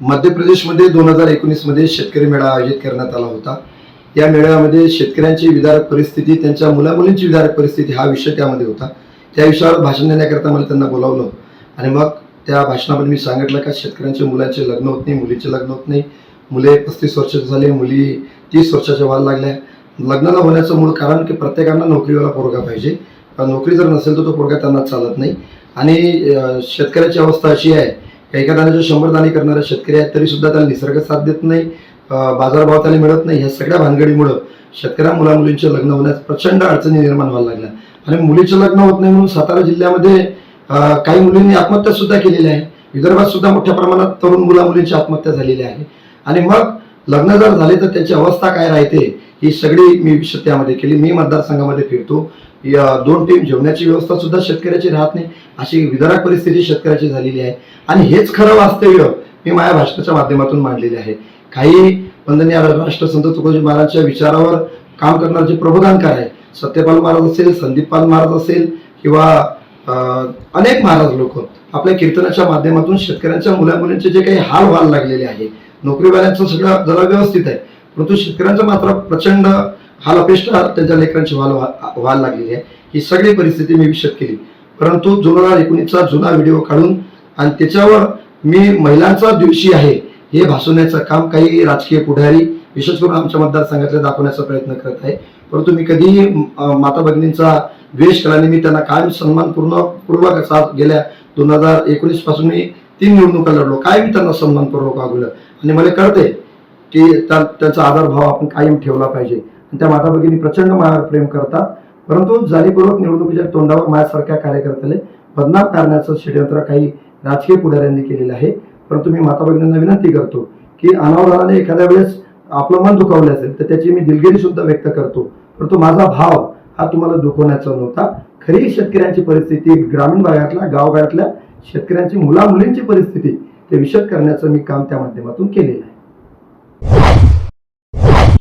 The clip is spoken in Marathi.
मध्य प्रदेशमध्ये दोन हजार एकोणीसमध्ये शेतकरी मेळा आयोजित करण्यात आला होता. या मेळाव्यामध्ये शेतकऱ्यांची विदारक परिस्थिती त्यांच्या मुलामुलींची विदारक परिस्थिती हा विषय त्यामध्ये होता. त्या विषयावर भाषण देण्याकरता मला त्यांना बोलावलं. आणि मग त्या भाषणामध्ये मी सांगितलं का शेतकऱ्यांच्या मुलांचे लग्न होत नाही मुलीचे लग्न होत नाही. मुले पस्तीस वर्षाचे झाले मुली तीस वर्षाच्या व्हायला लागल्या. लग्नाला होण्याचं मूळ कारण की प्रत्येकांना नोकरीवाला पोरगा पाहिजे. नोकरी जर नसेल तर तो पोरगा त्यांना चालत नाही. आणि शेतकऱ्याची अवस्था अशी आहे काही काही दाण्याचे शंभर दाणे करणारे शेतकरी आहेत तरी सुद्धा त्यांना निसर्ग साथ देत नाही बाजारभाव त्याला मिळत नाही ह्या सगळ्या भानगडीमुळं शेतकऱ्या मुला मुलींचे लग्न होण्यास प्रचंड अडचणी निर्माण व्हायला लागल्या. आणि मुलीचं लग्न होत नाही म्हणून सातारा जिल्ह्यामध्ये काही मुलींनी आत्महत्या सुद्धा केलेल्या आहे. विदर्भात सुद्धा मोठ्या प्रमाणात तरुण मुला मुलींची आत्महत्या झालेली आहे. आणि मग लग्न जर झाले तर त्याची अवस्था काय राहते ही सगळी मी विषय त्यामध्ये केली. मी मतदारसंघामध्ये फिरतो. या दोन टीम जेवणाची व्यवस्था सुद्धा शेतकऱ्याची राहत नाही. अशी विदारक परिस्थिती शेतकऱ्याची झालेली आहे. आणि हेच खरं वास्तव्य मी माझ्या भाषणाच्या माध्यमातून मांडलेले आहे. काही वंदनीय राष्ट्रसंत तुकोजी महाराजांच्या विचारावर काम करणारे जे प्रबोधनकार आहे सत्यपाल महाराज असेल संदीपपाल महाराज असेल किंवा अनेक महाराज लोक आपल्या कीर्तनाच्या माध्यमातून शेतकऱ्यांच्या मुलामुलींचे जे काही हाल व्हायला लागलेले आहे नोकरीवाल्यांचं सगळं जरा व्यवस्थित आहे परंतु शेतकऱ्यांचं मात्र प्रचंड हा अपेक्षा त्यांच्या लेकरांची व्हाल व्हायला लागलेली आहे. ही सगळी परिस्थिती मी विशद केली. परंतु दोन हजार एकोणीसचा जुना व्हिडिओ काढून आणि त्याच्यावर मी महिलांचा दिवशी आहे हे भासवण्याचं काम काही राजकीय पुढारी विशेष करून आमच्या मतदारसंघातल्या दाखवण्याचा प्रयत्न करत आहे. परंतु मी कधीही माता भगिनींचा द्वेष केला मी त्यांना कायम सन्मानपूर्ण पूर्वक असा गेल्या दोन हजार एकोणीसपासून मी तीन निवडणुका लढलो. काय मी त्यांना सन्मानपूर्वक वागवलं? आणि मला कळते की त्या- त्यांचा आदरभाव आपण कायम ठेवला पाहिजे. त्या माता भगिनी प्रचंड माझ्यावर प्रेम करतात. परंतु जाणीवपूर्वक निवडणुकीच्या तोंडावर माझ्यासारख्या कार्यकर्त्याला बदनाम करण्याचं षडयंत्र काही राजकीय पुढाऱ्यांनी केलेलं आहे. परंतु मी माता भगिनींना विनंती करतो की अनावधानाने एखाद्या वेळेस आपलं मन दुखावलं असेल तर त्याची मी दिलगिरी सुद्धा व्यक्त करतो. परंतु माझा भाव हा तुम्हाला दुखवण्याचा नव्हता. खरी शेतकऱ्यांची परिस्थिती ग्रामीण भागातल्या गावगाड्यातल्या शेतकऱ्यांची मुलामुलींची परिस्थिती ते विशद करण्याचं मी काम त्या माध्यमातून केलेलं आहे.